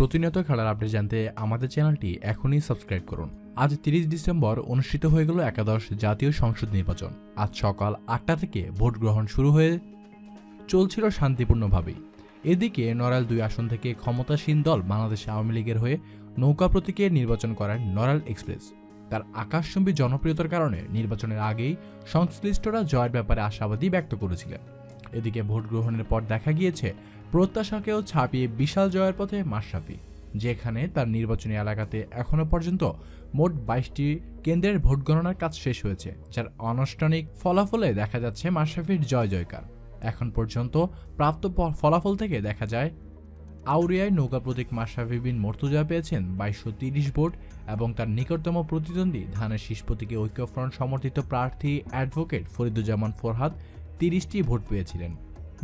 প্রতিনিয়ত খেলার আপডেট জানতে আমাদের চ্যানেলটি এখনই সাবস্ক্রাইব করুন। আজ তিরিশ ডিসেম্বর অনুষ্ঠিত হয়ে গেল একাদশ জাতীয় সংসদ নির্বাচন। আজ সকাল আটটা থেকে ভোট গ্রহণ শুরু হয়ে চলছিল শান্তিপূর্ণভাবেই। এদিকে নড়াইল দুই আসন থেকে ক্ষমতাসীন দল বাংলাদেশ আওয়ামী লীগের হয়ে নৌকা প্রতীকে নির্বাচন করেন নড়াইল এক্সপ্রেস। তার আকাশচুম্বী জনপ্রিয়তার কারণে নির্বাচনের আগেই সংশ্লিষ্টরা জয়ের ব্যাপারে আশাবাদী ব্যক্ত করেছিলেন। এদিকে ভোট গ্রহণের পর দেখা গিয়েছে, প্রত্যাশাকেও ছাপিয়ে বিশাল জয়ের পথে মাশরাফি, যেখানে তার নির্বাচনী এলাকাতে এখনও পর্যন্ত মোট বাইশটি কেন্দ্রের ভোট গণনার কাজ শেষ হয়েছে, যার আনুষ্ঠানিক ফলাফলে দেখা যাচ্ছে মাশরাফির জয় জয়কার। এখন পর্যন্ত প্রাপ্ত ফলাফল থেকে দেখা যায়, আউরিয়ায় নৌকা প্রতীক মাশরাফি বিন মর্তুজা পেয়েছেন বাইশশো তিরিশ ভোট এবং তার নিকটতম প্রতিদ্বন্দ্বী ধানের শীষ প্রতীকে ঐক্যফ্রন্ট সমর্থিত প্রার্থী অ্যাডভোকেট ফরিদুজ্জামান ফরহাদ তিরিশটি ভোট পেয়েছিলেন।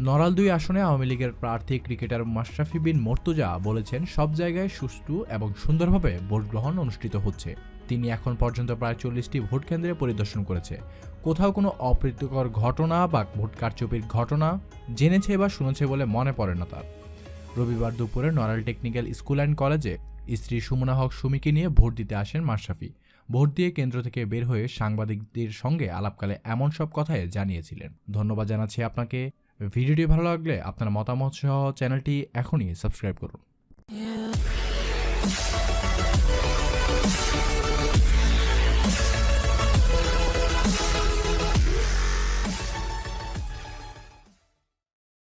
নড়াল দুই আসনে আওয়ামী লীগের প্রার্থী ক্রিকেটার মাশরাফি বিন মর্তুজা বলেছেন, সব জায়গায় সুষ্ঠু এবং সুন্দরভাবে ভোট গ্রহণ অনুষ্ঠিত হচ্ছে। তিনি এখন পর্যন্ত প্রায় চল্লিশটি ভোট কেন্দ্রে পরিদর্শন করেছে। কোথাও কোনো অপ্রীতিকর ঘটনা বা ভোট কারচুপির ঘটনা জেনেছে বা শুনেছে বলে মনে পড়ে না তার। রবিবার দুপুরে নড়াইল টেকনিক্যাল স্কুল অ্যান্ড কলেজে স্ত্রী সুমনা হক সুমিকে নিয়ে ভোট দিতে আসেন মাশরাফি। ভোট দিয়ে কেন্দ্র থেকে বের হয়ে সাংবাদিকদের সঙ্গে আলাপকালে এমন সব কথাই জানিয়েছিলেন। ধন্যবাদ জানাচ্ছি আপনাকে। ভিডিওটি ভালো লাগলে আপনার মতামত সহ চ্যানেলটি এখনই সাবস্ক্রাইব করুন।